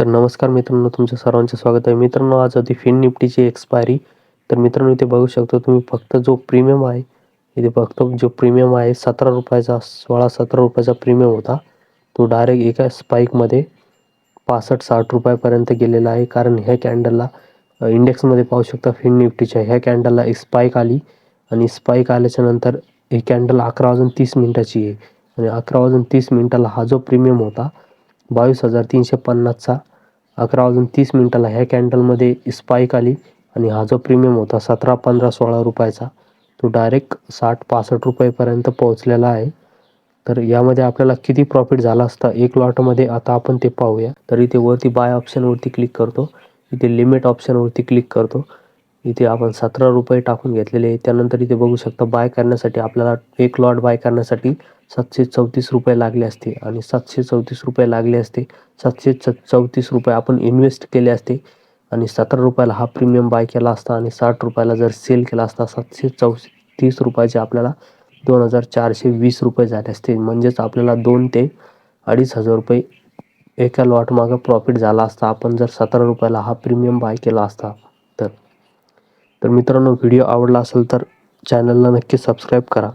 तर नमस्कार मित्रांनो तुमच्या सर्वांचं स्वागत आहे. मित्रांनो आज होती फिन निफ्टीची एक्सपायरी तर मित्रांनो इथे बघू शकतो तुम्ही फक्त जो प्रीमियम आहे इथे फक्त जो प्रीमियम आहे सतरा रुपयाचा सोळा सतरा रुपयाचा प्रीमियम होता. तो डायरेक्ट एका स्पाईकमध्ये पासष्ट साठ रुपयापर्यंत गेलेला आहे. कारण ह्या कॅन्डलला इंडेक्समध्ये पाहू शकता फिन निफ्टीच्या ह्या कॅन्डलला एक स्पाईक आली. आणि स्पाईक आल्याच्यानंतर ही कॅन्डल अकरा वाजून तीस मिनिटाची आहे. आणि अकरा वाजून तीस मिनिटाला हा जो प्रीमियम होता बावीस हजार तीनशे पन्नासचा अकरा वाजून तीस मिनिटाला ह्या कॅन्डलमध्ये स्पाईक आली आणि हा जो प्रीमियम होता सतरा पंधरा सोळा रुपयाचा तो डायरेक्ट साठ पासष्ट रुपयेपर्यंत पोहोचलेला आहे. तर यामध्ये आपल्याला किती प्रॉफिट झाला असता एक लॉटमध्ये आता आपण ते पाहूया. तर इथे वरती बाय ऑप्शनवरती क्लिक करतो. इथे लिमिट ऑप्शनवरती क्लिक करतो. इथे आपण सतरा रुपये टाकून घेतलेले आहे त्यानंतर इथे बघू शकता बाय करण्यासाठी आपल्याला एक लॉट बाय करण्यासाठी सातशे चौतीस रुपये लागले असते आणि सातशे चौतीस रुपये लागले असते. सातशे च चौतीस रुपये आपण इन्व्हेस्ट केले असते आणि सतरा रुपयाला हा प्रीमियम बाय केला असता आणि साठ रुपयाला जर सेल केला असता सातशे चौ तीस रुपयाचे आपल्याला दोन हजार चारशे वीस रुपये झाले असते. म्हणजेच आपल्याला दोन ते अडीच हजार रुपये एका लॉटमागं प्रॉफिट झाला असता. आपण जर सतरा रुपयाला हा प्रीमियम बाय केला असता तर. तर मित्रांनो व्हिडिओ आवडला असेल तर चॅनलला नक्की सबस्क्राईब करा.